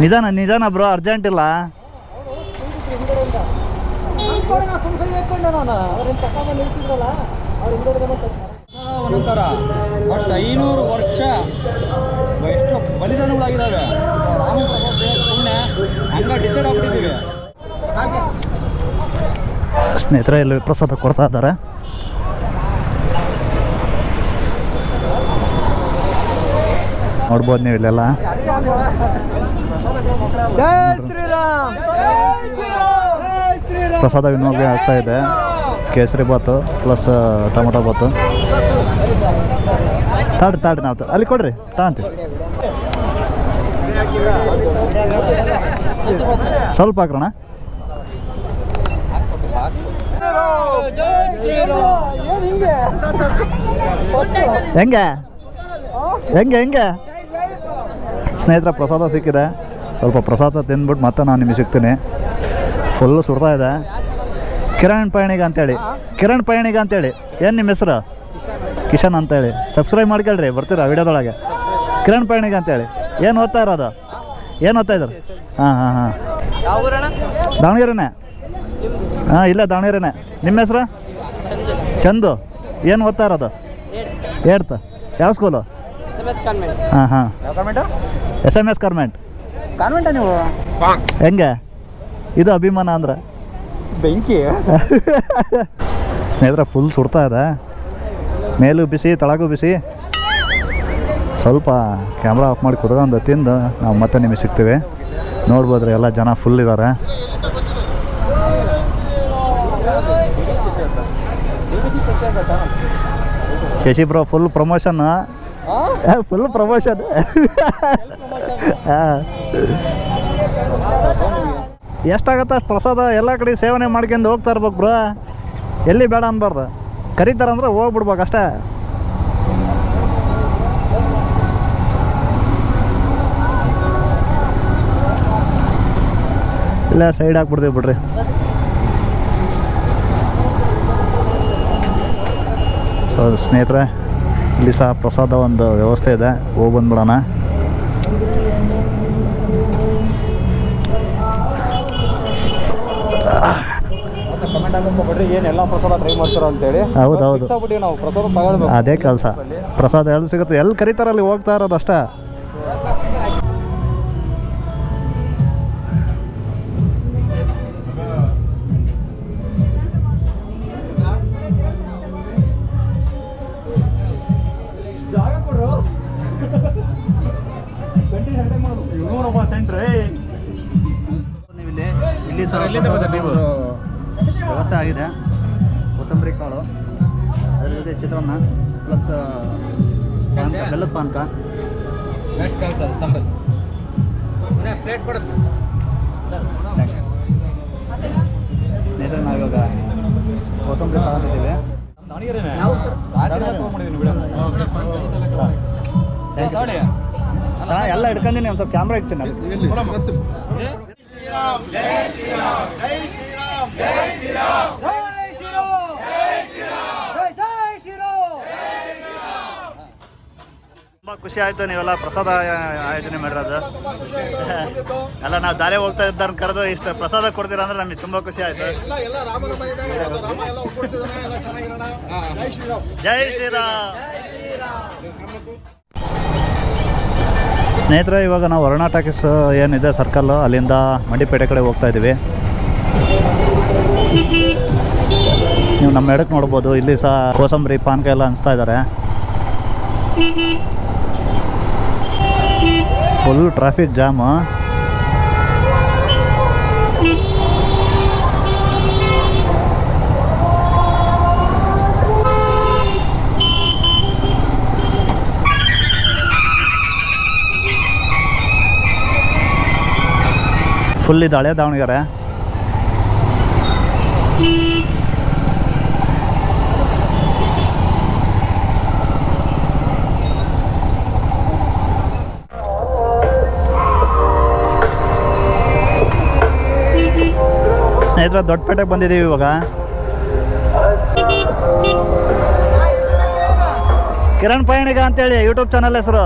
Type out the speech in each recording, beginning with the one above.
ನಿಧಾನ ನಿಧಾನ bro urgent ಇಲ್ಲ. ನಂತರ ಸುಮ್ಮನೆ ಬಟ್ ಐನೂರು ವರ್ಷ ಎಷ್ಟು ಬಲಿದಾನಗಳಾಗಿದ್ದಾವೆ ಪುಣ್ಯ ಹಂಗ. ಡಿಸೈಡ್ ಆಗ್ಬಿಟ್ಟಿದ್ದೀವಿ ಸ್ನೇಹಿತರೆ ಇಲ್ಲಿ ಪ್ರಸಾದ ಕೊಡ್ತಾ ಇದ್ದಾರೆ. ನೋಡ್ಬೋದು ನೀವು ಇಲ್ಲೆಲ್ಲ. ಜೈ ಶ್ರೀರಾಮ್. ಜೈ ಶ್ರೀರಾಮ್. ಪ್ರಸಾದ ವಿನಿಯೋಗ ಆಗ್ತಾ ಇದೆ. ಕೇಸರಿ ಬಾತು ಪ್ಲಸ್ ಟೊಮೊಟೊ ಬಾತು. ತಾಡ್ರಿ ತಾಡ್ರಿ ನಾವು ಅಲ್ಲಿ ಕೊಡ್ರಿ ತಾಂತಿ. ಸ್ವಲ್ಪ ಹಾಕ್ರಣ? ಹೆಂಗೆ? ಹೆಂಗೆ ಹೆಂಗೆ? ಸ್ನೇಹಿತರ ಪ್ರಸಾದ ಸಿಕ್ಕಿದೆ. ಸ್ವಲ್ಪ ಪ್ರಸಾದ ತಿಂದ್ಬಿಟ್ಟು ಮತ್ತೆ ನಾನು ನಿಮಗೆ ಸಿಗ್ತೀನಿ. ಫುಲ್ಲು ಸುಡ್ತಾ ಇದೆ. ಕಿರಣ್ ಪಯಣಿಗ ಅಂತೇಳಿ. ಕಿರಣ್ ಪಯಣಿಗ ಅಂತೇಳಿ. ಏನು ನಿಮ್ಮ ಹೆಸರು? ಕಿಶನ್ ಅಂತೇಳಿ. ಸಬ್ಸ್ಕ್ರೈಬ್ ಮಾಡ್ಕೊಳ್ರಿ ಬರ್ತೀರಾ ವಿಡಿಯೋದೊಳಗೆ. ಕಿರಣ್ ಪಯಣಿಗ ಅಂತೇಳಿ. ಏನು ಓದ್ತಾ ಇರೋದು? ಏನು ಓದ್ತಾ ಇದ್ರು ಹಾಂ ಹಾಂ ಹಾಂ. ದಾವಣಗೆರೆನೇ? ಹಾಂ ಇಲ್ಲ ದಾವಣಗೆರೆನೇ. ನಿಮ್ಮ ಹೆಸರು? ಚಂದು. ಏನು ಓದ್ತಾ ಇರೋದು? ಹೇಳ್ತಾ ಯಾವ ಸ್ಕೂಲು ಹಾಂ ಹಾಂ. S M S convent convent ನೀವು? ಹೆಂಗೆ? ಇದು ಅಭಿಮಾನ ಅಂದ್ರೆ. ಬೆಂಕಿ? ಸ್ನೇಹಿತರೆ ಫುಲ್ ಸುಡ್ತಾ ಇದೆ. ಮೇಲೂ ಬಿಸಿ ತಳಗೂ ಬಿಸಿ. ಸ್ವಲ್ಪ ಕ್ಯಾಮ್ರಾ ಆಫ್ ಮಾಡಿ ಕುತ್ಕೊಂಡು ತಿಂದು ನಾವು ಮತ್ತೆ ನಿಮಗೆ ಸಿಗ್ತೀವಿ. ನೋಡ್ಬೋದ್ರಿ ಎಲ್ಲ ಜನ ಫುಲ್ ಇದ್ದಾರೆ Shashi bro full promotion full promotion ಎಷ್ಟಾಗತ್ತೆ ಅಷ್ಟು ಪ್ರಸಾದ ಎಲ್ಲ ಕಡೆ ಸೇವನೆ ಮಾಡ್ಕೊಂಡು ಹೋಗ್ತಾ ಇರ್ಬೇಕು ಬ್ರೋ. ಎಲ್ಲಿ ಬೇಡ ಅನ್ಬಾರ್ದು. ಕರೀತಾರಂದ್ರೆ ಹೋಗ್ಬಿಡ್ಬೇಕು ಅಷ್ಟೇ. ಇಲ್ಲ ಸೈಡ್ ಹಾಕ್ಬಿಡ್ತೀವಿ ಬಿಡ್ರಿ. ಸೊ ಸ್ನೇಹಿತರೆ ಇಲ್ಲಿ ಸಹ ಪ್ರಸಾದ ಒಂದು ವ್ಯವಸ್ಥೆ ಇದೆ. ಹೋಗಿ ಬಂದ್ಬಿಡೋಣ. ಅದೇ ಕೆಲಸ. ಪ್ರಸಾದ ಎಲ್ಲಿ ಸಿಗುತ್ತೆ? ಎಲ್ಲಿ ಕರೀತಾರಲ್ಲಿ ಹೋಗ್ತಾ ಇರೋದು ಅಷ್ಟೇ. ನೀವಿಲ್ಲಿ ಇಲ್ಲಿ ಸರ್ ವ್ಯವಸ್ಥೆ ಆಗಿದೆ. ಕೋಸಂಬರಿ ಕಾಳು. ಅದ್ರ ಜೊತೆ ಚಿತ್ರಾನ್ನ ಪ್ಲಸ್ ಬೆಲ್ಲದ ಪಾನಕ. ಸ್ನೇಹಿತರೆ ನಾವಿವಾಗ ಕೋಸಂಬರಿ ತಗೊಂಡಿದ್ದೀವಿ ಹಾ, ಎಲ್ಲ ಹಿಡ್ಕೊಂಡಿನಿ ಒಂದು ಸ್ವಲ್ಪ ಕ್ಯಾಮ್ರಾ ಇಡ್ತೀನಿ ತುಂಬಾ ತುಂಬ ಖುಷಿ ಆಯಿತು ನೀವೆಲ್ಲ ಪ್ರಸಾದ ಆಯೋಜನೆ ಮಾಡಿರೋದು. ಎಲ್ಲ ನಾವು ದಾರಿ ಹೋಗ್ತಾ ಇದ್ದಾರ ಕರೆದು ಇಷ್ಟು ಪ್ರಸಾದ ಕೊಡ್ತೀರಾ ಅಂದ್ರೆ ನಮಗೆ ತುಂಬ ಖುಷಿ ಆಯ್ತು. ಜೈ ಶ್ರೀರಾಮ್. ಸ್ನೇಹಿತರೆ, ಇವಾಗ ನಾವು ವರುಣಾ ಟಾಕೀಸ್ ಏನಿದೆ, ಸರ್ಕಲ್, ಅಲ್ಲಿಂದ ಮಂಡಿಪೇಟೆ ಕಡೆ ಹೋಗ್ತಾ ಇದ್ದೀವಿ. ನೀವು ನಮ್ಮ ಎಡಕ್ಕೆ ನೋಡ್ಬೋದು, ಇಲ್ಲಿ ಸಹ ಕೋಸಂಬರಿ ಪಾನಕ ಎಲ್ಲ ಅನಿಸ್ತಾ ಇದ್ದಾರೆ. ಫುಲ್ ಟ್ರಾಫಿಕ್ ಜಾಮು ಫುಲ್ ಇದು ಹಳೆ ದಾವಣಗೆರೆ ಸ್ನೇಹಿತರ ದೊಡ್ಡಪೇಟೆಗೆ ಬಂದಿದ್ದೀವಿ ಇವಾಗ. ಕಿರಣ್ ಪಯಣಿಗ ಅಂತೇಳಿ ಯೂಟ್ಯೂಬ್ ಚಾನಲ್ ಹೆಸರು.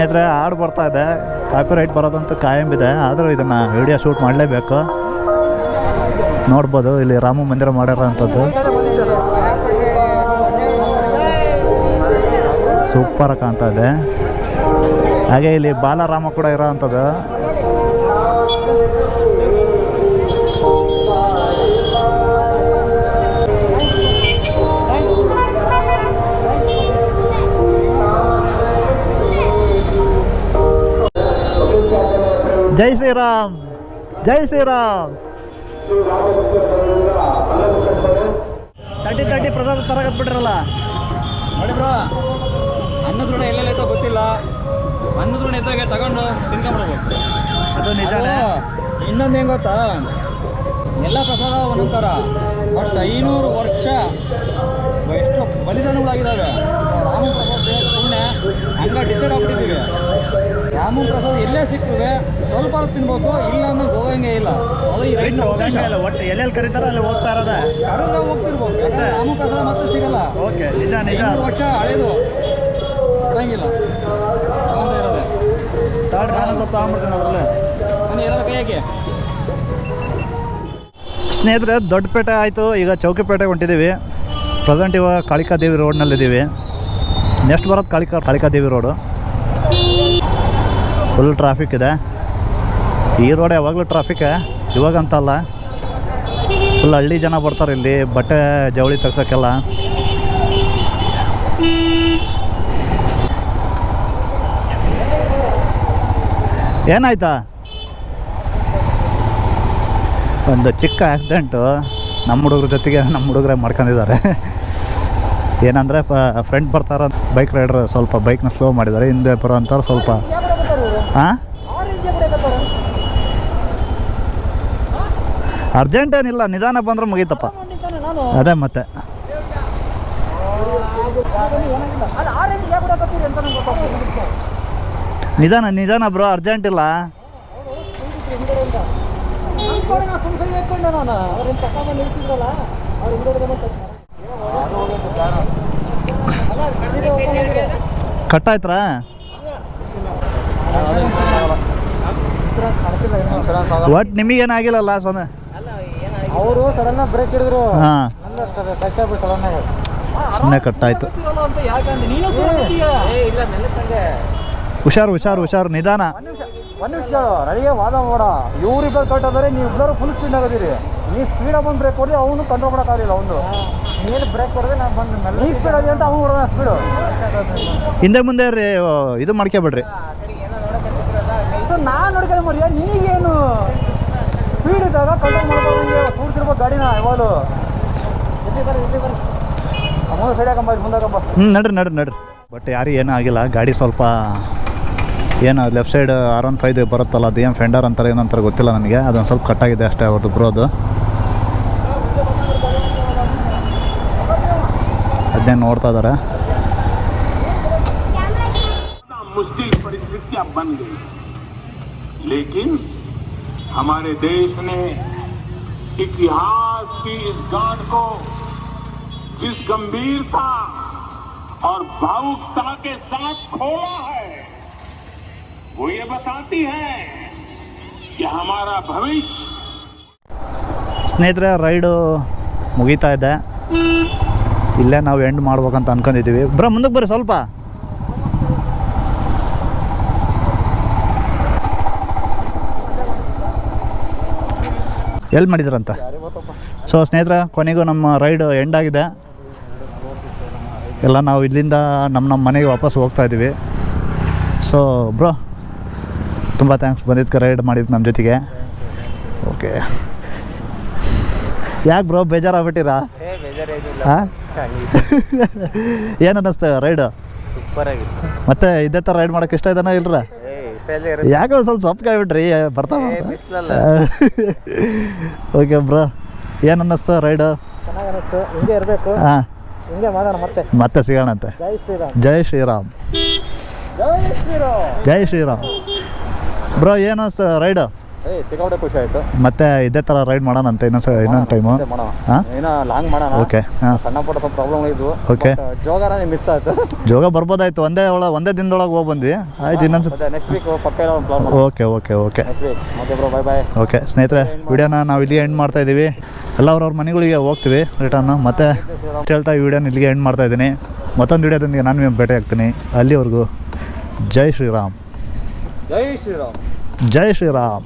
ಸ್ನೇಹಿತರೆ, ಹಾಡು ಬರ್ತಾ ಇದೆ. ಕಾಪಿರೈಟ್ ಬರೋದಂತೂ ಕಾಯಂ ಇದೆ. ಆದರೂ ಇದನ್ನು ವಿಡಿಯೋ ಶೂಟ್ ಮಾಡಲೇಬೇಕು. ನೋಡ್ಬೋದು, ಇಲ್ಲಿ ರಾಮ ಮಂದಿರ ಮಾಡಿರೋಂಥದ್ದು. ಸೂಪರ್ ಕಾಣ್ತಾ ಇದೆ. ಹಾಗೆ ಇಲ್ಲಿ ಬಾಲರಾಮ ಕೂಡ ಇರೋ ಅಂಥದ್ದು ಜೈ ಶ್ರೀರಾಮ್ ಜೈ ಶ್ರೀರಾಮ್. ತರ್ಟಿ ತರ್ಟಿ ಪ್ರಸಾದ ತರಗತ್ ಬಿಟ್ರಲ್ಲ. ನೋಡಿ ಬ್ರೋ ದೃಢ ಋಣ ಎಲ್ಲೆಲ್ಲೈತೋ ಗೊತ್ತಿಲ್ಲ. ಅನ್ನ ದೃಢ ಇದ್ದಾಗ ತಗೊಂಡು ತಿನ್ಕೊಂಡ್ಬಿಡ್ಬೇಕು ಅದು ನಿಜಾನೇ. ಇನ್ನೊಂದು ಹೆಂಗೆ ಗೊತ್ತಾ? ಎಲ್ಲ ಪ್ರಸಾದ ಒಂದೊಂದು ಒಟ್ಟು ಬಟ್ ಐನೂರು ವರ್ಷ ಎಷ್ಟು ಬಲಿದಾನಗಳಾಗಿದ್ದಾವೆ ರಾಮ ಪ್ರಸಾದ ಪುಣ್ಯ ಹಂಗ ಡಿಸೈಡ್ ಆಗ್ಬಿಟ್ಟಿದ್ದೀವಿ ರಾಮ ಪ್ರಸಾದ ಎಲ್ಲೇ ಸಿಕ್ತದೆ ಸ್ವಲ್ಪ ತಿನ್ಬೇಕು ಇಲ್ಲ ಅಂದ್ರೆ ಹೋಗಂಗೆ ಇಲ್ಲ. ಅದು ಈ ರೈಟ್ ಒಟ್ಟು ಎಲ್ಲೆಲ್ಲಿ ಕರೀತಾರೋ ಅಲ್ಲಿ ಹೋಗ್ತಾ ಇರೋದ. ಕರೆದ್ರೆ ಹೋಗ್ತಿರ್ಬೋದು ಜಾಮೂನ್ ಪ್ರಸಾದ ಮತ್ತೆ ಸಿಗಲ್ಲ. ಓಕೆ ನಿಜ ನಿಜ. ವರ್ಷ ಹಳೇದು. ಕೊಡಂಗಿಲ್ಲ ತಗೊಂಡೇ ಇರೋದೆ. ತರ್ಡ್ ನಾನು ಸ್ವಲ್ಪ ತಗೊಂಡ್ಬಿಡ್ತೀನಿ ಅದರಲ್ಲೇ. ನಾನು ಏನಾದ್ರು ಕೈಯಾಗೆ. ಸ್ನೇಹಿತರೆ ದೊಡ್ಡಪೇಟೆ ಆಯಿತು. ಈಗ ಚೌಕಿಪೇಟೆಗೆ ಹೊಂಟಿದ್ದೀವಿ. ಪ್ರೆಸೆಂಟ್ ಇವಾಗ ಕಾಳಿಕಾದೇವಿ ರೋಡ್ನಲ್ಲಿದ್ದೀವಿ. ನೆಕ್ಸ್ಟ್ ಬರೋದು Kalika Kalikadevi road. Full traffic ಇದೆ. ಈ ರೋಡ್ ಯಾವಾಗಲೂ ಟ್ರಾಫಿಕ್ ಇವಾಗಂತಲ್ಲ ಫುಲ್ ಹಳ್ಳಿ ಜನ ಬರ್ತಾರೆ ಇಲ್ಲಿ, ಬಟ್ಟೆ ಜವಳಿ ತೆಗ್ಸೋಕ್ಕೆಲ್ಲ ಏನಾಯ್ತಾ? ಒಂದು ಚಿಕ್ಕ ಆ್ಯಕ್ಸಿಡೆಂಟು ನಮ್ಮ ಹುಡುಗ್ರ ಜೊತೆಗೆ ನಮ್ಮ ಹುಡುಗರೇ ಮಾಡ್ಕೊಂಡಿದ್ದಾರೆ. ಏನಂದರೆ ಫ್ರೆಂಡ್ ಬರ್ತಾರ ಬೈಕ್ ರೈಡರ್ ಸ್ವಲ್ಪ ಬೈಕ್ನ ಸ್ಲೋ ಮಾಡಿದ್ದಾರೆ, ಹಿಂದೆ ಬರೋಂಥವ್ರು ಸ್ವಲ್ಪ ಹಾಂ ಅರ್ಜೆಂಟ್ ಏನಿಲ್ಲ ನಿಧಾನ ಬಂದ್ರೆ ಮುಗೀತಪ್ಪ. ಅದೇ ಮತ್ತೆ. ನಿಧಾನ ನಿಧಾನ ಬ್ರೋ ಅರ್ಜೆಂಟ್ ಇಲ್ಲ. ನನ್ನ ಕಡೆ ನಿಮಗೆ ಏನಾಗಿಲ್ಲ ಸುಮ್ಮನೆ ಇಟ್ಕೊಂಡೆ ನಾನು ಅವ್ರೇನು ತಗೊಂಡು ನಿಲ್ಸಿದ್ರಲ್ಲ ಅವ್ರು ಕಟ್ ಒಟ್ಟು ಸಡನ್ ಬ್ರೇಕ್ ಹಿಡಿದ್ರು ಹಾಂ ಕಟ್ಟಾಯ್ತು. ಅಂತ ಯಾಕಂದ್ರೆ ನೀನು ಹುಷಾರು ಹುಷಾರು ಹುಷಾರು ನಿಧಾನ. ಒಂದು ನಿಮಿಷ ರಳಿಗೆ ವಾದ ಮಾಡ. ಇವ್ರಿಬ್ಬರು ಕಟ್ಟೋದ್ರೆ ನೀವು ಇಬ್ಬರು ಫುಲ್ ಸ್ಪೀಡ್ ಆಗೋದಿರಿ ನೀ ಸ್ಪೀಡಾಗಿ ಬಂದು ಬ್ರೇಕ್ ಹೊಡೆದು ಅವನು ಕಂಟ್ರೋಲ್ ಮಾಡೋಕ್ಕಾಗಲಿಲ್ಲ ಅವನು ನೀನು ಬ್ರೇಕ್ ಹೊಡೆದ್ರೆ ನಾನು ಬಂದ ಮೇಲೆ ಸ್ಪೀಡ್ ಆಗಿ ಅಂತ ಅವನು ಹೊಡೆದ ಸ್ಪೀಡು ಹಿಂದೆ ಮುಂದೆ ರೀ ಇದು ಮಾಡ್ಕೊಬೇಡ್ರಿ ನಾನು ನೋಡ್ಕೊಂಡು ಮರ್ಯ ನೀಗೇನು ಸ್ಪೀಡ್ ಇದ್ದಾಗ ಕಂಟ್ರೋಲ್ ಮಾಡ್ಕೊಂಡು ಕೂಡ್ತಿರ್ಬೇಕು ಗಾಡಿನ ಇವಾಗಲು ಇಲ್ಲಿ ಬರ್ರಿ ಇಲ್ಲಿ ಬರ್ರಿ ಮುಂದೆ ಸೈಡ್ ಹಾಕಂಬ ಮುಂದೆ ಹ್ಞೂ ನಡ್ರಿ ನಡ್ರಿ ನಡ್ರಿ. ಬಟ್ ಯಾರು ಏನೂ ಆಗಿಲ್ಲ ಗಾಡಿ ಸ್ವಲ್ಪ ಏನು left side R one five ಬರುತ್ತಲ್ಲ ಅದು ಏನು ಫೆಂಡರ್ ಅಂತಾರೆ ಏನಂತಾರೆ ಗೊತ್ತಿಲ್ಲ ನನಗೆ. ಅದೊಂದು ಸ್ವಲ್ಪ ಕಟ್ಟಾಗಿದೆ ಅಷ್ಟೇ ಅವ್ರದ್ದು ಬ್ರೋದು ಅದನ್ನೇ ನೋಡ್ತಾ ಇದ್ದಾರೆ. ಮುಷ್ಟಿ ಪರಿಸ್ಥಿತಿ ಬಂದಿದೆ लेकिन हमारे देश ने इतिहास की इस गांठ को जिस गंभीरता और भावुकता के साथ खोला है वो ये बताती है कि हमारा भविष्य ಸ್ನೇಹಿತರೆ ರೈಡು ಮುಗೀತಾ ಇದೆ ಇಲ್ಲೇ ನಾವು ಎಂಡ್ ಮಾಡ್ಬೇಕಂತ ಅನ್ಕೊಂಡಿದ್ದೀವಿ ಬ್ರ ಮುಂದಕ್ಕೆ ಬರ್ರಿ ಸ್ವಲ್ಪ ಎಲ್ಲಿ ಮಾಡಿದ್ರಂತ? ಸೊ ಸ್ನೇಹಿತರ ಕೊನೆಗೂ ನಮ್ಮ ರೈಡ್ ಎಂಡ್ ಆಗಿದೆ. ಎಲ್ಲ ನಾವು ಇಲ್ಲಿಂದ ನಮ್ಮ ನಮ್ಮ ಮನೆಗೆ ವಾಪಸ್ ಹೋಗ್ತಾ ಇದ್ದೀವಿ. ಸೊ ಬ್ರೋ ತುಂಬ ಥ್ಯಾಂಕ್ಸ್ ಬಂದಿದ್ದಕ್ಕೆ ರೈಡ್ ಮಾಡಿದ್ದು ನಮ್ಮ ಜೊತೆಗೆ. ಓಕೆ ಯಾಕೆ ಬ್ರೋ ಬೇಜಾರಾಗ್ಬಿಟ್ಟಿರಾ? ಹಾಂ ಏನು ಅನ್ನಿಸ್ತು ರೈಡು? ಸೂಪರ್ ಆಗಿತ್ತು. ಮತ್ತೆ ಇದೇ ಥರ ರೈಡ್ ಮಾಡೋಕೆ ಇಷ್ಟ ಇದನ್ನ ಇಲ್ರ? ಇಷ್ಟ ಇಲ್ಲ ಯಾಕೆ ಒಂದ್ ಸ್ವಲ್ಪ ಸೊಪ್ಪು ಕಾಯ್ಬಿಟ್ರಿ ಬರ್ತಾವ ಬಿಸ್ಲಲ್ಲ. ಓಕೆ ಬ್ರೋ ಏನು ಅನ್ನಿಸ್ತು ರೈಡು ಚೆನ್ನಾಗಿ ಹಿಂಗೆ ಇರಬೇಕು. ಹಾಂ. ಹಿಂಗೆ ಮಾಡೋಣ ಮತ್ತೆ. ಮತ್ತೆ ಸಿಗೋಣಂತೆ ಜೈ ಶ್ರೀರಾಮ್. ಜೈ ಶ್ರೀರಾಮ್. ಜೈ ಶ್ರೀರಾಮ್. ಜೈ ಶ್ರೀರಾಮ್. ಬ್ರೋ ಏನು ರೈಡು ಸಿಕ್ಕಾಪಟ್ಟೆ ಖುಷಿ ಆಯ್ತು. ಮತ್ತೆ ಇದೇ ಥರ ರೈಡ್ ಮಾಡೋಣಂತೆ ಇನ್ನೊಂದು ಇನ್ನೊಂದು ಟೈಮು ಮತ್ತೆ ಮಾಡೋಣ. ಹಾಂ? ಏನೋ ಲಾಂಗ್ ಮಾಡೋಣ. ಓಕೆ ಹಾಂ. ಸಣ್ಣ ಪುಟ್ಟ ಸ್ವಲ್ಪ ಪ್ರಾಬ್ಲಮ್ ಇದ್ವು. ಓಕೆ ಮಿಸ್ ಆಯ್ತು? ಜೋಗ ಬರ್ಬೋದಾಯ್ತು. ಒಂದೇ ಒಳ ಒಂದೇ ದಿನದೊಳಗೆ ಹೋಗಿ ಬಂದ್ವಿ. ಆಯ್ತು ಇನ್ನೊಂದು ನೆಕ್ಸ್ಟ್ ವೀಕ್ ಪಕ್ಕ ಪ್ಲಾನ್ ಮಾಡೋಣ. ಓಕೆ ಓಕೆ ಓಕೆ ಮತ್ತೆ ಬ್ರೋ ಬೈ ಬೈ ಓಕೆ ಸ್ನೇಹಿತರೆ ವಿಡಿಯೋನ ನಾವು ಇಲ್ಲಿಗೆ ಎಂಡ್ ಮಾಡ್ತಾ ಇದ್ದೀವಿ ಎಲ್ಲ ಅವ್ರವ್ರ ಮನೆಗಳಿಗೆ ಹೋಗ್ತೀವಿ ರಿಟರ್ನ್ ಮತ್ತೆ ಹೇಳ್ತಾ ಈ ವಿಡಿಯೋನ ಇಲ್ಲಿಗೆ ಎಂಡ್ ಮಾಡ್ತಾ ಇದ್ದೀನಿ. ಮತ್ತೊಂದು ವಿಡಿಯೋದೊಂದಿಗೆ ನಾನು ಭೇಟಿ ಆಗ್ತೀನಿ ಅಲ್ಲಿವರೆಗೂ ಜೈ ಶ್ರೀರಾಮ್. ಜೈ ಶ್ರೀರಾಮ್. ಜೈ ಶ್ರೀರಾಮ್